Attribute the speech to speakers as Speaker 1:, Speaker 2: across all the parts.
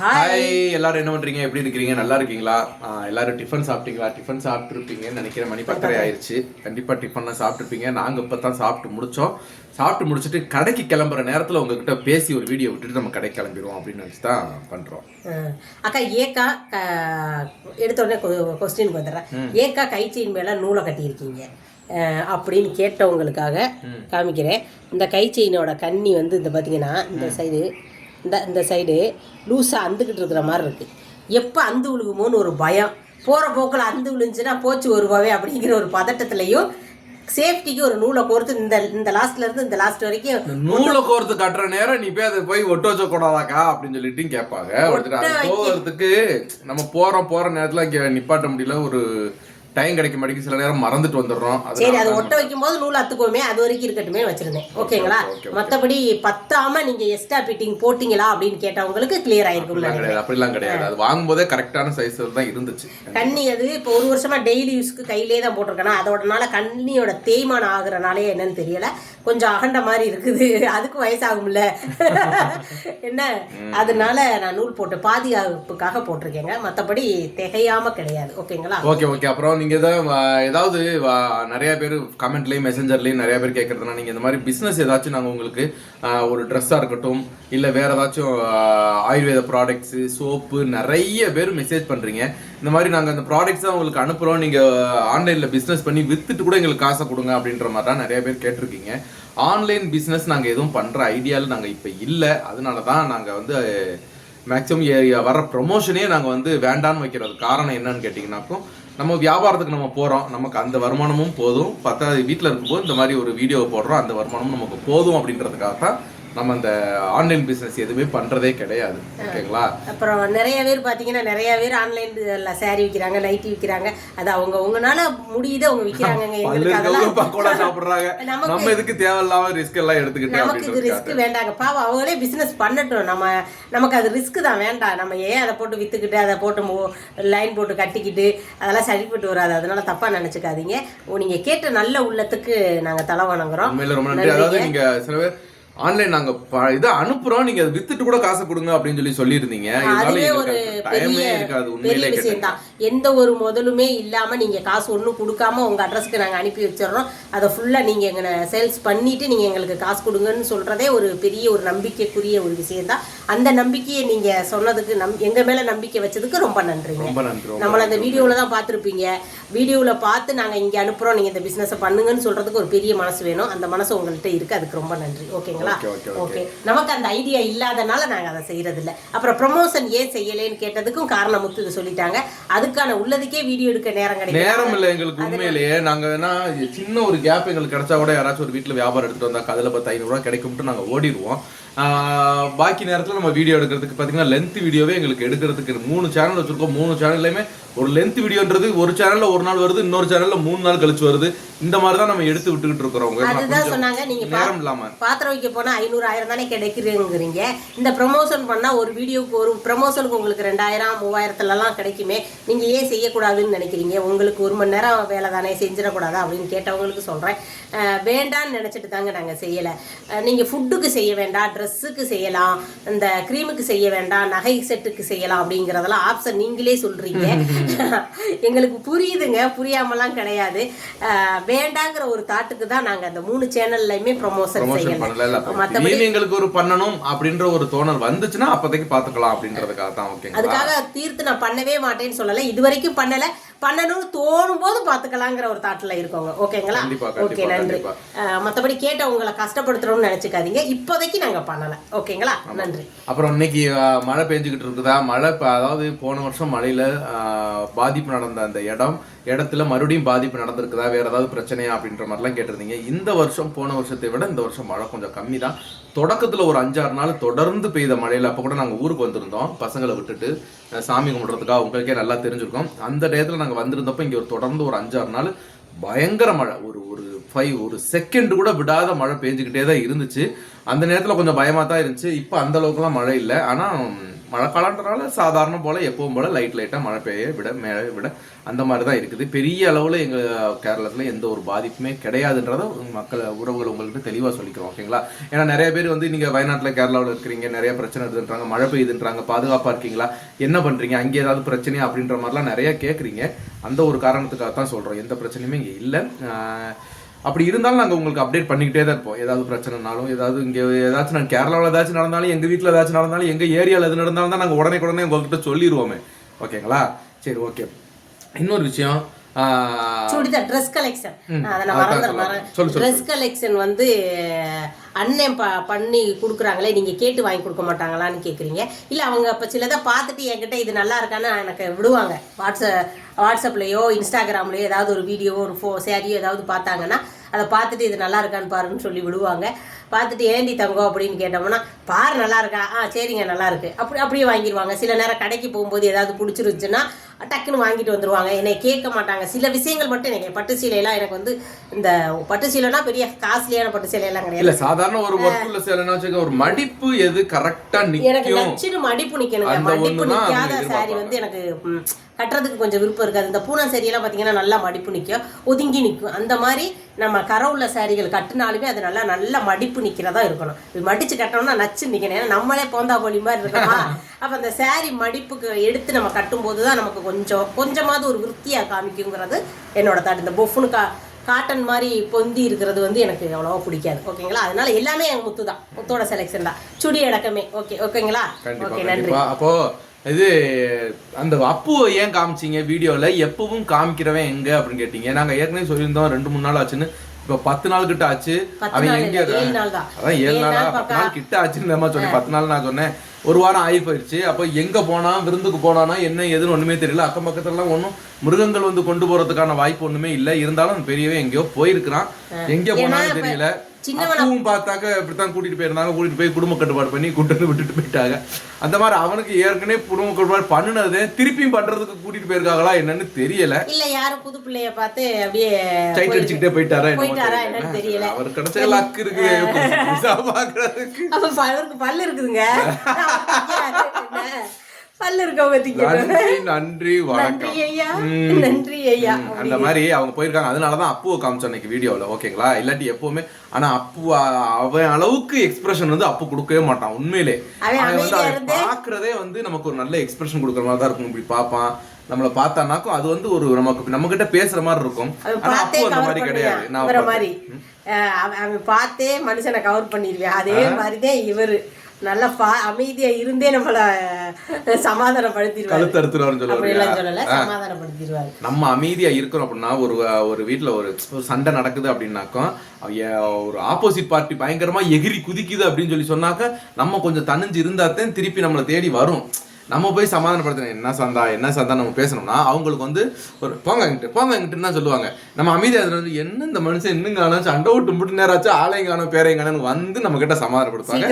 Speaker 1: Hi எல்லாரும் என்ன பண்றீங்க? எப்படி இருக்கிறீங்க? நல்லா இருக்கீங்களா? எல்லாரும் டிஃபன் சாப்பிட்டீங்களா? டிஃபன் சாப்பிட்டுருப்பீங்கன்னு நினைக்கிறேன். மணி பத்தரை ஆயிருச்சு. கண்டிப்பா டிஃபன்லாம் சாப்பிட்டுருப்பீங்க. நாங்க இப்பதான் சாப்பிட்டு முடிச்சோம். சாப்பிட்டு முடிச்சுட்டு கடைக்கு கிளம்புற நேரத்துல உங்ககிட்ட பேசி ஒரு வீடியோ விட்டுட்டு நம்ம கடைக்கு கிளம்பிடுவோம் அப்படின்னு நினைச்சு தான் பண்றோம்.
Speaker 2: அஹ் அக்கா ஏக்கா க- எடுத்த உடனே கொஸ்டின் வந்துடுறேன். ஏக்கா கைச்செயின் மேல நூலை கட்டியிருக்கீங்க. அப்படின்னு கேட்டவங்களுக்காக காமிக்கிறேன். இந்த கைச்செயினோட கண்ணி வந்து இந்த பார்த்தீங்கன்னா இந்த சைடு இந்த இந்த சைடு லூஸாக அந்துக்கிட்டு இருக்கிற மாதிரி இருக்கு. எப்போ அந்து விழுகுமோன்னு ஒரு பயம். போகிற போக்கில் அந்து விழுந்துச்சுன்னா போச்சு வருவாவே அப்படிங்கிற ஒரு பதட்டத்துலையும் சேஃப்டிக்கு ஒரு நூலை கோர்த்து இந்த இந்த லாஸ்ட்ல இருந்து இந்த லாஸ்ட் வரைக்கும்
Speaker 1: நூலை கோர்த்து கட்டுற நேரம் நீ போய் அதை போய் ஒட்ட வச்ச கூடாதாக்கா அப்படின்னு சொல்லிட்டு கேட்பாங்க. போகிறதுக்கு நம்ம போறோம் போற நேரத்துல இங்க நிப்பாட்ட முடியல. ஒரு டைம் கிடைக்க மாட்டேங்குது. சில நேரம் மறந்துட்டு வந்துடுறோம்.
Speaker 2: சரி அது ஒட்ட வைக்கும் போது நூல் அத்துக்கோமே அது வரைக்கும் இருக்கட்டுமே வச்சிருந்தேன். ஓகேங்களா. மத்தபடி பத்தாம நீங்க எக்ஸ்ட்ரா ஃபிட்டிங் போட்டீங்களா அப்படின்னு கேட்டவங்களுக்கு கிளியர் ஆயிருக்கும்ல
Speaker 1: அப்படிலாம் கிடையாது. அது வாங்கும்போதே கரெக்டான சைஸ் தான் இருந்துச்சு.
Speaker 2: கண்ணி அது இப்போ ஒரு வருஷமா டெய்லி யூஸ்க்கு கையிலே தான் போட்டிருக்கேன்? அதோடனால கண்ணியோட தேய்மானம் ஆகுறனாலே என்னன்னு தெரியல. கொஞ்சம் அகண்ட மாதிரி இருக்குது. அதுக்கு வயசாகும்ல. என்ன? அதனால நான் நூல் போட்டு பாதுகாப்புக்காக போட்டிருக்கேங்க. மத்தபடி திகையாம கிடையாது. ஓகேங்களா?
Speaker 1: Okay okay. அப்புறம் நீங்க ஏதாவது நிறைய பேர் கமெண்ட்லயும் மெசஞ்சர்லயும் நிறைய பேர் கேட்கறதுனா நீங்க இந்த மாதிரி பிசினஸ் ஏதாச்சும் நாங்க உங்களுக்கு ஒரு ட்ரெஸ்ஸா இருக்கட்டும் இல்ல வேற ஏதாச்சும் ஆயுர்வேத ப்ராடக்ட்ஸ் சோப்பு நிறைய பேர் மெசேஜ் பண்றீங்க. இந்த மாதிரி நாங்க அந்த ப்ராடக்ட்ஸ் தான் உங்களுக்கு அனுப்புறோம். நீங்க ஆன்லைன்ல பிசினஸ் பண்ணி வித்துட்டு கூட எங்களுக்கு காசை கொடுங்க அப்படின்ற மாதிரி தான் நிறைய பேர் கேட்டிருக்கீங்க. ஆன்லைன் பிஸ்னஸ் நாங்கள் எதுவும் பண்ணுற ஐடியாவில் நாங்கள் இப்போ இல்லை. அதனால தான் நாங்கள் வந்து மேக்ஸிமம் வர ப்ரொமோஷனே நாங்கள் வந்து வேண்டான்னு வைக்கிறது காரணம் என்னன்னு கேட்டிங்கனாக்கும் நம்ம வியாபாரத்துக்கு நம்ம போகிறோம் நமக்கு அந்த வருமானமும் போதும். பத்தாவது வீட்டில் இருக்கும்போது இந்த மாதிரி ஒரு வீடியோ போடுறோம். அந்த வருமானமும் நமக்கு போதும் அப்படின்றதுக்காக தான் நம்ம அந்த ஆன்லைன் பிஸ்னஸ் எதுவுமே பண்ணுறதே கிடையாது. ஓகேங்களா?
Speaker 2: அப்புறம் நிறைய பேர் பார்த்தீங்கன்னா நிறைய பேர் ஆன்லைன்ல saree விற்கிறாங்க நைட்டி விற்கிறாங்க அது அவங்க உங்களால முடியுது அவங்க
Speaker 1: இருக்கவங்க பக்கோடா சாப்பிட்றாங்க. நம்ம எதுக்கு தேவையில்லாம ரிஸ்க் எல்லாம் எடுத்துக்கிட்டு
Speaker 2: நமக்கு இது ரிஸ்க் வேண்டாங்க. பாவம் அவங்களே பிசினஸ் பண்ணட்டும். நம்ம நமக்கு அது ரிஸ்க் தான் வேண்டாம். நம்ம ஏன் அதை போட்டு வித்துக்கிட்டு அதை போட்டு லைன் போட்டு கட்டிக்கிட்டு அதெல்லாம் சரிப்பட்டு வராது. அதனால தப்பா நினைச்சுக்காதீங்க. நீங்க கேட்ட நல்ல உள்ளத்துக்கு நாங்க தலை வணங்குறோம்.
Speaker 1: ரொம்ப நன்றி. அதாவது நீங்க சில பேர் ஆன்லைன் நாங்க இதை அனுப்புறோம். நீங்க அதை வித்துட்டு கூட காசை கொடுங்க அப்படின்னு சொல்லி சொல்லியிருந்தீங்க. டைமே
Speaker 2: பெரிய
Speaker 1: இருக்காது. உண்மையிலே.
Speaker 2: தான் எந்த ஒரு முதலுமே இல்லாம நீங்க காசு ஒன்றும் கொடுக்காம உங்க அட்ரஸ்க்கு நாங்க அனுப்பி வச்சிடுறோம். அதை ஃபுல்லா நீங்க எங்க சேல்ஸ் பண்ணிட்டு நீங்க எங்களுக்கு காசு கொடுங்கன்னு சொல்றதே ஒரு பெரிய ஒரு நம்பிக்கைக்குரிய ஒரு விஷயம் தான் அந்த நம்பிக்கையை நீங்க சொன்னதுக்கு நம் எங்க மேல நம்பிக்கை வச்சதுக்கு ரொம்ப நன்றிங்க. நம்மள அந்த வீடியோவில் தான் பார்த்துருப்பீங்க. வீடியோவில் பார்த்து நாங்கள் இங்கே அனுப்புகிறோம் நீங்கள் இந்த பிஸ்னஸை பண்ணுங்கன்னு சொல்கிறதுக்கு ஒரு பெரிய மனசு வேணும். அந்த மனசு உங்கள்கிட்ட இருக்குது அதுக்கு ரொம்ப நன்றி. ஓகேங்களா. ஓகே நமக்கு அந்த ஐடியா இல்லாதனால நாங்கள் அதை செய்கிறதில்ல அப்புறம் ப்ரொமோஷன் ஏன் செய்யலைன்னு கேட்டதுக்கும் காரணம் முத்து இது சொல்லிட்டாங்க. அதுக்கான உள்ளதுக்கே வீடியோ எடுக்க நேரம் கிடைக்கும்
Speaker 1: நேரம் இல்ல எங்களுக்கு உண்மையிலேயே. நாங்க வேணா சின்ன ஒரு கேப் எங்களுக்கு கிடைச்சா கூட யாராச்சும் ஒரு வீட்டுல வியாபாரம் எடுத்துட்டு வந்தா அதுல பத்து ஐநூறு ரூபாய் கிடைக்கும்ட்டு நாங்க ஓடிடுவோம். பாக்கி நேரத்துல நம்ம வீடியோ எடுக்கிறதுக்கு பாத்தீங்கன்னா லென்த் வீடியோவே எங்களுக்கு எடுக்கிறதுக்கு மூணு சேனல் வச்சிருக்கோம். மூணு சேனல்லையுமே ஒரு லென்த் வீடியோன்றது ஒரு சேனல்ல ஒரு நாள் வருது இன்னொரு சேனல்ல மூணு நாள் கழிச்சு வருது. இந்த மாதிரி தான் நம்ம எடுத்து விட்டுக்கிட்டு இருக்கிறோம்
Speaker 2: அதுதான் சொன்னாங்க. நீங்க
Speaker 1: நேரம் இல்லாம.
Speaker 2: பாத்திரம் வைக்க போனா ஐநூறு ஆயிரம் தானே கிடைக்குதுங்கிறீங்க. இந்த ப்ரமோஷன் பண்ணா ஒரு வீடியோக்கு ஒரு ப்ரமோஷனுக்கு உங்களுக்கு ரெண்டாயிரம் மூவாயிரத்துலலாம் கிடைக்குமே. நீங்க ஏன் செய்யக்கூடாதுன்னு நினைக்கிறீங்க? உங்களுக்கு ஒரு மணி நேரம் வேலை தானே செஞ்சிடக்கூடாதா அப்படின்னு கேட்டவங்களுக்கு சொல்றேன். வேண்டான்னு நினைச்சிட்டு தாங்க நாங்க செய்யல. நீங்க ஃபுட்டுக்கு செய்ய வேண்டாம் ட்ரெஸ்ஸுக்கு செய்யலாம் இந்த க்ரீமுக்கு செய்ய வேண்டாம் நகை செட்டுக்கு செய்யலாம் அப்படிங்கறதெல்லாம் ஆப்ஷன் நீங்களே சொல்றீங்க. எங்களுக்கு புரியுதுங்க புரியாமலாம் கிடையாது. வேண்டாங்கிற ஒரு தாட்டுக்கு தான் நாங்க அந்த மூணு சேனல்லையுமே ப்ரொமோஷன் செய்யல.
Speaker 1: எங்களுக்கு ஒரு பண்ணணும் அப்படின்ற ஒரு தோணல் வந்துச்சுன்னா அப்போதைக்கு பாத்துக்கலாம் அப்படின்றதுக்காக தான்
Speaker 2: அதுக்காக தீர்த்து நான் பண்ணவே மாட்டேன்னு சொல்லல. இது வரைக்கும் பண்ணல. பண்ணணும்னு தோணும் போது பாத்துக்கலாங்கிற ஒரு தாட்ல இருக்கோங்க. ஓகேங்களா? ஓகே நன்றி. மத்தபடி கேட்ட உங்களை கஷ்டப்படுத்துறோம்னு நினைச்சுக்காதீங்க. இப்போதைக்கு நாங்க பண்ணல. ஓகேங்களா? நன்றி.
Speaker 1: அப்புறம் இன்னைக்கு மழை பெஞ்சுக்கிட்டு இருக்குதா மழை அதாவது போன வருஷம் மழையில பாதிப்பு நடந்த அந்த இடம் இடத்துல மறுபடியும் பாதிப்பு நடந்திருக்குதா? வேறு ஏதாவது பிரச்சனையா? அப்படின்ற மாதிரிலாம் கேட்டிருந்தீங்க. இந்த வருஷம் போன வருஷத்தை விட இந்த வருஷம் மழை கொஞ்சம் கம்மி தான் தொடக்கத்தில் ஒரு அஞ்சாறு நாள் தொடர்ந்து பெய்த மழையில அப்போ கூட நாங்கள் ஊருக்கு வந்திருந்தோம். பசங்களை விட்டுட்டு சாமி கும்பிட்றதுக்காக உங்களுக்கே நல்லா தெரிஞ்சிருக்கோம். அந்த டயத்தில் நாங்கள் வந்திருந்தப்போ இங்கே ஒரு தொடர்ந்து ஒரு அஞ்சாறு நாள் பயங்கர மழை. ஒரு ஒரு ஃபைவ் ஒரு செகண்ட் கூட விடாத மழை பெஞ்சுக்கிட்டே தான் இருந்துச்சு. அந்த நேரத்தில் கொஞ்சம் பயமாக தான் இருந்துச்சு. இப்போ அந்த அளவுக்குலாம் மழை இல்லை. ஆனால் மழைக்காலன்றனால சாதாரண போல எப்பவும் போல லைட் லைட்டாக மழை பெய்ய விட மேலே விட அந்த மாதிரி தான் இருக்குது. பெரிய அளவில் எங்கள் கேரளத்தில் எந்த ஒரு பாதிப்புமே கிடையாதுன்றத மக்கள் உறவுகள் உங்கள்கிட்ட தெளிவாக சொல்லிக்கிறோம் ஓகேங்களா ஏன்னா நிறைய பேர் வந்து நீங்கள் வயநாட்டில் கேரளாவில் இருக்கிறீங்க நிறைய பிரச்சனை இருக்குன்றாங்க மழை பெய்யுதுன்றாங்க பாதுகாப்பாக இருக்கீங்களா? என்ன பண்ணுறீங்க அங்கே ஏதாவது பிரச்சனையா அப்படின்ற மாதிரிலாம் நிறைய கேட்குறீங்க அந்த ஒரு காரணத்துக்காக தான் சொல்கிறோம் எந்த பிரச்சனையுமே இங்கே இல்லை. அப்படி இருந்தாலும் நாங்கள் உங்களுக்கு அப்டேட் பண்ணிக்கிட்டே தான் இருப்போம். ஏதாவது பிரச்சனைனாலும் ஏதாவது இங்கே ஏதாச்சும் நான் கேரளாவில் ஏதாச்சும் நடந்தாலும் எங்கள் வீட்டில் ஏதாச்சும் நடந்தாலும் எங்கள் ஏரியாவில் எது நடந்தாலும் தான் நாங்கள் உடனே உடனே உங்கள்கிட்ட சொல்லிடுவோமே ஓகேங்களா? சரி ஓகே இன்னொரு விஷயம்.
Speaker 2: சுடிதார் ட்ரெஸ் கலெக்ஷன் அதை நான். ட்ரெஸ் கலெக்ஷன் வந்து அண்ணன் ப பண்ணி கொடுக்குறாங்களே நீங்கள் கேட்டு வாங்கி கொடுக்க மாட்டாங்களான்னு கேட்குறீங்க இல்லை அவங்க இப்போ சிலதை பார்த்துட்டு என்கிட்ட இது நல்லா இருக்கான்னு எனக்கு விடுவாங்க. வாட்ஸ்அப் வாட்ஸ்அப்லேயோ இன்ஸ்டாகிராம்லேயோ ஏதாவது ஒரு வீடியோ ஒரு ஃபோ சேரியோ ஏதாவது பார்த்தாங்கன்னா அதை பார்த்துட்டு இது நல்லா இருக்கான்னு பாருன்னு சொல்லி விடுவாங்க. பார்த்துட்டு ஏண்டி தங்கம்? அப்படின்னு கேட்டோம்னா பாரு நல்லா இருக்கா? ஆ சரிங்க நல்லா இருக்கு. அப்படி அப்படியே வாங்கிடுவாங்க சில நேரம் கடைக்கு போகும்போது ஏதாவது பிடிச்சிருந்துச்சுன்னா டக்குன்னு வாங்கிட்டு வந்துருவாங்க. என்னை கேட்க மாட்டாங்க. சில விஷயங்கள் மட்டும் எனக்கு பட்டு சீலையெல்லாம் எனக்கு வந்து இந்த பட்டு சீலைனா பெரிய காஸ்ட்லியான பட்டு சீலையெல்லாம் கிடையாது.
Speaker 1: இல்ல சாதாரண ஒரு ஒர்க்குள்ள வச்சுக்க ஒரு மடிப்பு எது கரெக்டா
Speaker 2: எனக்கு
Speaker 1: நிக்கும்?
Speaker 2: நச்சுன்னு மடிப்பு நிக்கணுங்க.
Speaker 1: அந்த
Speaker 2: மடிப்பு நிக்காத சாரி. வந்து எனக்கு கட்டுறதுக்கு கொஞ்சம் விருப்பம் இருக்காது. இந்த பூனா சாரியெல்லாம் பார்த்தீங்கன்னா நல்லா மடிப்பு நிற்கும் ஒதுங்கி நிற்கும் அந்த மாதிரி நம்ம கரை உள்ள சாரிகள் கட்டினாலுமே அது நல்லா நல்ல மடிப்பு நிற்கிறதா இருக்கணும். இது மடிச்சு கட்டணும்னா நச்சு நிற்கணும் ஏன்னா நம்மளே போந்தா போலி மாதிரி இருக்கோமா அப்போ அந்த சாரி மடிப்புக்கு எடுத்து நம்ம கட்டும்போது தான் நமக்கு கொஞ்சம் கொஞ்சமாவது ஒரு விருத்தியாக காமிக்குங்கிறது என்னோட தாட் இந்த பொஃப்னு கா காட்டன் மாதிரி பொந்தி இருக்கிறது வந்து எனக்கு அவ்வளோவா பிடிக்காது. ஓகேங்களா அதனால எல்லாமே எங்கள் முத்து தான் முத்தோட செலெக்ஷன் தான். சுடி அடக்கமே. ஓகே ஓகேங்களா ஓகே நன்றி.
Speaker 1: அப்போ இது அந்த அப்புவை ஏன் காமிச்சீங்க? வீடியோல எப்பவும் காமிக்கிறவன் எங்க அப்படின்னு கேட்டீங்க. நாங்க ஏற்கனவே சொல்லியிருந்தோம் ரெண்டு மூணு நாள் ஆச்சுன்னு. இப்ப பத்து நாள் கிட்ட ஆச்சு. அவன் எங்க. அதான் ஏழு நாளா பத்து நாள் கிட்ட ஆச்சுன்னு நம்ம சொன்னேன். பத்து நாள் நான் சொன்னேன். ஒரு வாரம் ஆகி போயிடுச்சு அப்போ எங்க போனா விருந்துக்கு போனானா என்ன ஏதுன்னு ஒண்ணுமே தெரியல. அக்கம் பக்கத்துல எல்லாம் ஒண்ணும் மிருகங்கள் வந்து கொண்டு போறதுக்கான வாய்ப்பு ஒண்ணுமே இல்ல. இருந்தாலும் பெரியவன் எங்கேயோ போயிருக்கிறான். எங்க போனாலும் தெரியல.
Speaker 2: சின்னவன-
Speaker 1: அப்பவும் பார்த்தாக்க இப்படித்தான் கூட்டிட்டு போயிருந்தாங்க. கூட்டிட்டு போய் குடும்ப கட்டுப்பாடு பண்ணி கூட்டு விட்டுட்டு போயிட்டாங்க. அந்த மாதிரி அவனுக்கு ஏற்கனவே குடும்ப கட்டுப்பாடு பண்ணுனது திருப்பியும் பண்றதுக்கு கூட்டிட்டு போயிருக்காங்களா என்னன்னு தெரியல.
Speaker 2: இல்ல யாரும் புது பிள்ளைய பார்த்து அப்படியே
Speaker 1: சைட் அடிச்சுக்கிட்டே போயிட்டாரா
Speaker 2: போயிட்டாரா
Speaker 1: தெரியல.
Speaker 2: என்னன்னு தெரியல.
Speaker 1: அவர் கிடைச்ச லக்கு இருக்கு.
Speaker 2: அவருக்கு பல்லு இருக்குதுங்க. என்ன? பல்லு இருக்கவங்க திங்கணும்
Speaker 1: நன்றி நன்றி
Speaker 2: நன்றி
Speaker 1: வணக்கம்.
Speaker 2: ஐயா.
Speaker 1: ம்.
Speaker 2: நன்றி ஐயா.
Speaker 1: ம், அந்த மாதிரி அவங்க போயிருக்காங்க. அதனாலதான் அப்புவை காமிச்சோம் இன்னைக்கு வீடியோல ஓகேங்களா? இல்லாட்டி எப்பவுமே ஆனா அப்பு அவன் அளவுக்கு எக்ஸ்பிரஷன் வந்து அப்பு கொடுக்கவே மாட்டான் உண்மையிலே.
Speaker 2: அவன்
Speaker 1: வந்து அவன் பாக்குறதே வந்து நமக்கு ஒரு நல்ல எக்ஸ்பிரஷன் கொடுக்குற மாதிரி தான் இருக்கும் இப்படி பார்ப்பான். நம்மள பார்த்தானாக்கும் அது வந்து ஒரு நமக்கு நம்ம கிட்ட பேசுற மாதிரி இருக்கும். ஆனா அப்பு அந்த மாதிரி கிடையாது. நான்
Speaker 2: இவரை. மாதிரி. அவன் பார்த்தே மனுஷனை கவர் பண்ணிடுவேன் அதே மாதிரிதான் இவரு. நல்லா பா அமைதியா இருந்தே நம்மள சமாதானப்படுத்திடுவாரு.
Speaker 1: கழுத்து அறுத்துருவாருன்னு
Speaker 2: அப்படி எல்லாம்
Speaker 1: சொல்லுவாங்க
Speaker 2: சொல்லல சமாதானப்படுத்திடுவாரு.
Speaker 1: நம்ம அமைதியா இருக்கிறோம் அப்படின்னா ஒரு ஒரு வீட்ல ஒரு சண்டை நடக்குது அப்படின்னாக்கா ஒரு ஆப்போசிட் பார்ட்டி பயங்கரமா எகிரி குதிக்குது அப்படின்னு சொல்லி சொன்னாக்க நம்ம கொஞ்சம் தனிஞ்சு இருந்தாத்தான் திருப்பி நம்மளை தேடி வரும். நம்ம போய் சமாதானப்படுத்தணும். என்ன சந்தா என்ன சந்தா நம்ம பேசணும்னா அவங்களுக்கு வந்து ஒரு போங்க இங்கிட்டு போங்க இங்கிட்டுன்னு தான் சொல்லுவாங்க. நம்ம அமைதியா இருக்கிறது வந்து என்ன இந்த மனுஷன் இன்னும் காணும் சண்டை விட்டு முட்டு நேராச்சும் ஆளையும் காணும் பேரையும் காணும் வந்து நம்ம கிட்ட சமாதானப்படுத்துவாங்க.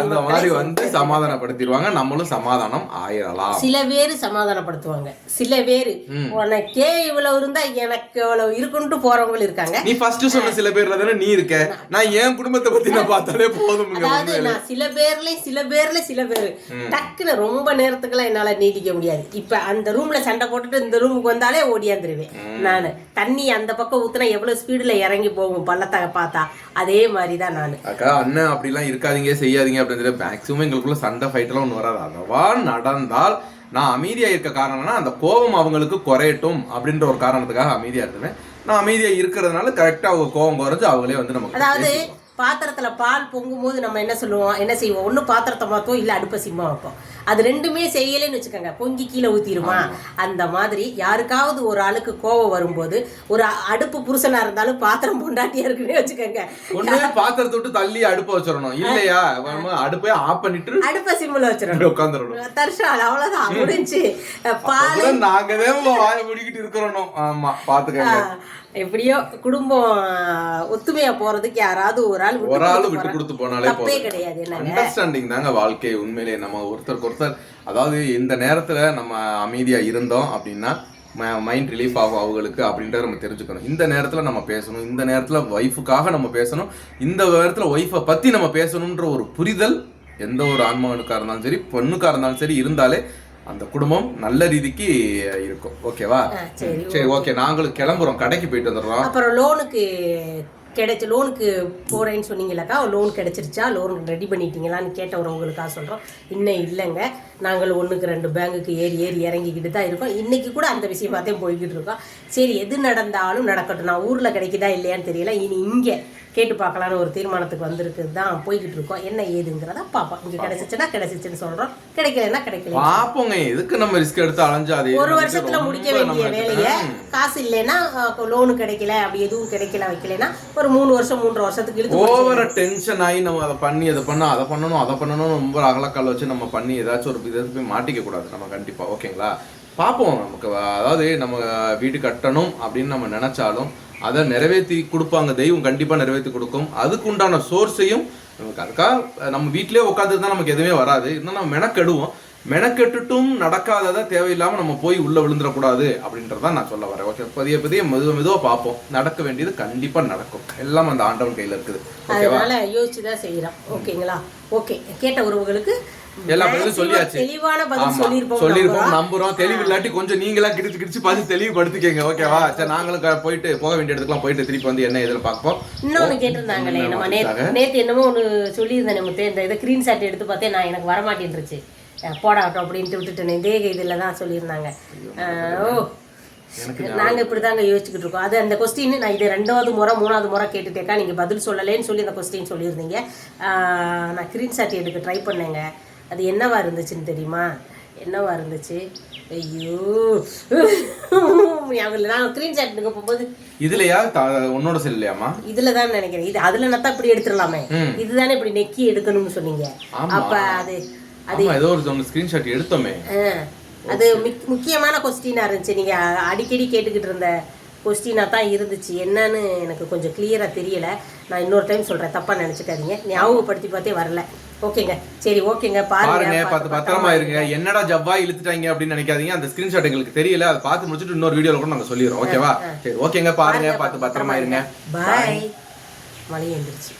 Speaker 1: அந்த மாதிரி வந்து சமாதானப்படுத்திடுவாங்க. நம்மளும் சமாதானம் ஆயிரலாம்.
Speaker 2: சில பேர் சமாதானப்படுத்துவாங்க. சில பேர் உனக்கே இவ்வளவு இருந்தா எனக்கு இவ்வளவு இருக்குன்ட்டு போறவங்களும் இருக்காங்க.
Speaker 1: நீ ஃபர்ஸ்ட் சொன்ன சில பேர்ல தானே நீ இருக்க? நான் என் குடும்பத்தை பத்தி நான் பார்த்தாலே போதும்
Speaker 2: சில பேர்ல சில பேர்ல சில பேர். டக்குன்னு ரொம்ப நேரத்துக்குலாம் என்னால நீடிக்க முடியாது. இப்ப அந்த ரூம்ல சண்டை போட்டுட்டு இந்த ரூமுக்கு வந்தாலே ஓடியாந்துருவேன். நானு. தண்ணி அந்த பக்கம் ஊத்துனா எவ்வளவு ஸ்பீடுல இறங்கி போகும் பள்ளத்தாக பார்த்தா. அதே மாதிரிதான் நானு.
Speaker 1: அக்கா அண்ணன் அப்படிலாம் இருக்காதீங்க செய்யாதீங்க அப்படின்னு சொல்லி மேக்ஸிமம் எங்களுக்குள்ள சண்டை ஃபைட் எல்லாம் ஒன்று வராது. அதவா நடந்தால் நான் அமைதியா இருக்க காரணம்னா அந்த கோபம் அவங்களுக்கு குறையட்டும் அப்படின்ற ஒரு காரணத்துக்காக அமைதியா இருந்தேன் நான் அமைதியா இருக்கிறதுனால கரெக்டா அவங்க கோபம் குறைஞ்சு அவங்களே வந்து நமக்கு
Speaker 2: அதாவது பாத்திரத்துல பால் பொங்கும் போது நம்ம என்ன சொல்லுவோம்? என்ன செய்வோம்? ஒண்ணு பாத்திரத்தை மாத்தோம் இல்ல அடுப்பை சிம்மா வைப்போம். அது ரெண்டுமே செய்யலைன்னு வச்சுக்கோங்க. பொங்கி கீழே ஊத்திருமா? அந்த மாதிரி யாருக்காவது ஒரு ஆளுக்கு கோவம் வரும்போது ஒரு அடுப்பு புருஷனா இருந்தாலும் பாத்திரம் பொண்டாட்டியா இருக்குன்னு வச்சுக்கோங்க.
Speaker 1: ஒண்ணு பாத்திரத்தை விட்டு தள்ளி அடுப்ப வச்சிடணும். இல்லையா? அடுப்பை ஆஃப் பண்ணிட்டு
Speaker 2: அடுப்பை சிம்மில் வச்சிடணும்.
Speaker 1: உட்காந்துடணும்.
Speaker 2: தர்ஷால் அவ்வளவுதான். முடிஞ்சு. பால்
Speaker 1: நாங்க வாய முடிக்கிட்டு இருக்கிறோம். ஆமா பாத்துக்கங்க.
Speaker 2: எப்படியோ குடும்பம் ஒத்துமையா போறதுக்கு யாராவது ஒரு ஆள் விட்டு
Speaker 1: ஒரு ஆளு விட்டு. கொடுத்து போனாலே
Speaker 2: தப்பே கிடையாது என்னங்க?
Speaker 1: அண்டர்ஸ்டாண்டிங் தாங்க வாழ்க்கை. உண்மையிலே நம்ம ஒருத்தருக்கு ஒருத்தர் அதாவது இந்த நேரத்துல நம்ம அமைதியா இருந்தோம் அப்படின்னா மைண்ட் ரிலீஃப் ஆகும் அவங்களுக்கு அப்படின்றத நம்ம தெரிஞ்சுக்கணும். இந்த நேரத்துல நம்ம பேசணும். இந்த நேரத்துல ஒய்ஃபுக்காக நம்ம பேசணும். இந்த நேரத்துல ஒய்ஃபை பத்தி நம்ம பேசணும்ன்ற ஒரு புரிதல் எந்த ஒரு ஆண்மகனுக்கா இருந்தாலும் சரி பொண்ணுக்கா இருந்தாலும் சரி இருந்தாலே அந்த குடும்பம் நல்ல ரீதிக்கு இருக்கும். ஓகேவா?
Speaker 2: சரி
Speaker 1: சரி ஓகே. நாங்களும் கிளம்புறோம். கடைக்கு போயிட்டு வந்துடுறோம்.
Speaker 2: அப்புறம் லோனுக்கு கிடைச்ச லோனுக்கு போகிறேன்னு சொன்னீங்களாக்கா? லோன் கிடைச்சிருச்சா? லோன் ரெடி பண்ணிட்டீங்களான்னு கேட்டவரவங்களுக்காக சொல்கிறோம் இன்னும் இல்லைங்க. நாங்கள் ஒன்றுக்கு ரெண்டு பேங்குக்கு ஏறி ஏறி இறங்கிக்கிட்டு தான் இருக்கோம். இன்றைக்கி கூட அந்த விஷயமாத்தையும் போய்கிட்டு இருக்கோம். சரி எது நடந்தாலும் நடக்கட்டும். நான் ஊரில் கிடைக்குதா இல்லையான்னு தெரியல. இனி இங்கே கேட்டு பார்க்கலான்னு ஒரு தீர்மானத்துக்கு வந்திருக்கு தான் போய்கிட்டு இருக்கோம். என்ன ஏதுங்கிறத பார்ப்போம். இங்கே கிடைச்சிச்சுன்னா கிடைச்சிச்சுன்னு சொல்கிறோம் கிடைக்கலன்னா கிடைக்கல
Speaker 1: பாப்போங்க எதுக்கு நம்ம ரிஸ்க் எடுத்து அலைஞ்சு அது
Speaker 2: ஒரு வருஷத்துல முடிக்க வேண்டிய வேலையை காசு இல்லைன்னா லோனு கிடைக்கல அப்படி எதுவும் கிடைக்கல வைக்கலைன்னா ஒரு மூணு வருஷம் மூன்றரை வருஷத்துக்கு இழுத்து
Speaker 1: ஓவர டென்ஷன் ஆகி நம்ம அதை பண்ணி அதை பண்ண அதை பண்ணணும் அதை பண்ணணும் ரொம்ப அகலக்கால் வச்சு நம்ம பண்ணி ஏதாச்சும் ஒரு இதை போய் மாட்டிக்க கூடாது. நம்ம கண்டிப்பா. ஓகேங்களா? பார்ப்போம். நமக்கு அதாவது நம்ம வீடு கட்டணும் அப்படின்னு நம்ம நினைச்சாலும் அதை நிறைவேற்றி கொடுப்பாங்க. தெய்வம் கண்டிப்பா நிறைவேற்றி கொடுக்கும். அதுக்கு உண்டான சோர்ஸையும் நமக்கு அதுக்காக நம்ம வீட்டிலே உட்காந்துருந்தா நமக்கு எதுவுமே வராது. இருந்தால் நம்ம மெனக்கெடுவோம். மெனக்கெட்டுட்டும் நடக்காததை தேவையில்லாம நம்ம போய் உள்ள விழுந்துடக்கூடாது அப்படின்றதான் நான் சொல்ல வரேன். ஓகே பதிய பதிய மெதுவா மெதுவாக பார்ப்போம். நடக்க வேண்டியது கண்டிப்பா நடக்கும். எல்லாம் அந்த ஆண்டவன் கையில இருக்குது.
Speaker 2: அதனால யோசிச்சு தான் செய்கிறோம் ஓகேங்களா ஓகே கேட்ட உறவுகளுக்கு
Speaker 1: எல்லா பதிலும் சொல்லியாச்சு.
Speaker 2: சொல்லியிருப்போம்
Speaker 1: சொல்லிருப்போம் நம்புறோம் தெளிவு இல்லாட்டி கொஞ்சம் நீங்களா கிடிச்சு கிடிச்சு பார்த்து தெளிவுபடுத்திக்கங்க ஓகேவா? சரி நாங்களும் போயிட்டு போக வேண்டிய இடத்துக்குலாம் போயிட்டு திருப்பி வந்து என்ன இதுல பார்ப்போம்.
Speaker 2: இன்னொன்னு கேட்டிருந்தாங்களே நம்ம நேத்து நேத்து என்னமோ ஒன்று சொல்லியிருந்தேன் நம்ம இந்த இதை ஸ்க்ரீன் ஷாட் எடுத்து பார்த்தேன் நான் எனக்கு வரமாட்டேன்ருச்சு. போடாட்டும் அப்படின்ட்டு விட்டுட்டேன் இதே இதில் தான் சொல்லியிருந்தாங்க. ஓ. நாங்க இப்படி தாங்க யோசிச்சுக்கிட்டு இருக்கோம். அது அந்த கொஸ்டின் நான் இது ரெண்டாவது முறை மூணாவது முறை கேட்டுட்டேக்கா நீங்க பதில் சொல்லலைன்னு சொல்லி அந்த கொஸ்டின் சொல்லியிருந்தீங்க. நான் ஸ்க்ரீன் ஷாட் எடுக்க ட்ரை பண்ணேங்க. அது என்னவா இருந்துச்சுன்னு தெரியுமா? என்னவா இருந்துச்சு? ஐயோ. இல்லை. நான் ஸ்க்ரீன் ஷாட் எடுக்க போகும்போது
Speaker 1: இதுலயா? உன்னோட செல்லையாமா
Speaker 2: இதுல தான் நினைக்கிறேன். இது அதுல நத்தா இப்படி எடுத்துடலாமே. இதுதானே இப்படி நெக்கி எடுக்கணும்னு சொன்னீங்க. அப்ப அது
Speaker 1: ஆமா ஏதோ ஒரு ஸ்கிரீன்ஷாட் எடுத்தோமே.
Speaker 2: அது முக்- முக்கியமான கொஸ்டினா இருந்துச்சு. நீங்க அடிக்கடி கேட்டுக்கிட்டு இருந்த கொஸ்டினா தான் இருந்துச்சு. என்னன்னு எனக்கு கொஞ்சம் கிளியரா தெரியல. நான் இன்னொரு டைம் சொல்றேன். தப்பா நினைச்சுக்காதீங்க. ஞாபகப்படுத்தி பார்த்தே வரல. ஓகேங்க. சரி ஓகேங்க.
Speaker 1: பாருங்க
Speaker 2: பார்த்து
Speaker 1: பத்திரமா இருங்க. என்னடா ஜவ்வா இழுத்துட்டாங்க அப்படின்னு நினைக்காதீங்க. அந்த ஸ்கிரீன்ஷாட் எங்களுக்கு தெரியல. அதை பார்த்து முடிச்சுட்டு இன்னொரு வீடியோல கூட நாங்க சொல்லிடுறோம். ஓகேவா? சரி ஓகேங்க பாருங்க பார்த்து பத்திரமா இருங்க.
Speaker 2: பாய். மழை எழுந்திருச்சு